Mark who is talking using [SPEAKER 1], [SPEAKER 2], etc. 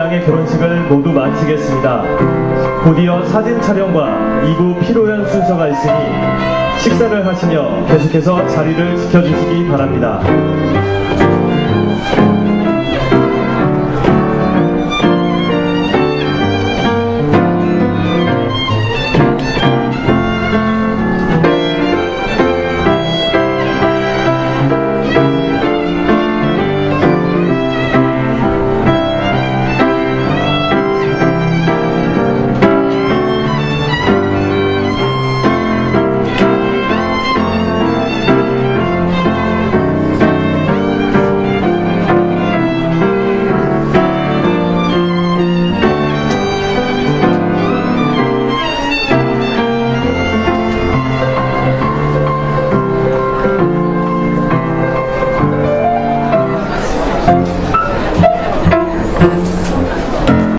[SPEAKER 1] 양의 결혼식을 모두 마치겠습니다. 곧이어 사진 촬영과 2부 피로연 순서가 있으니 식사를 하시며 계속해서 자리를 지켜주시기 바랍니다. Thank you.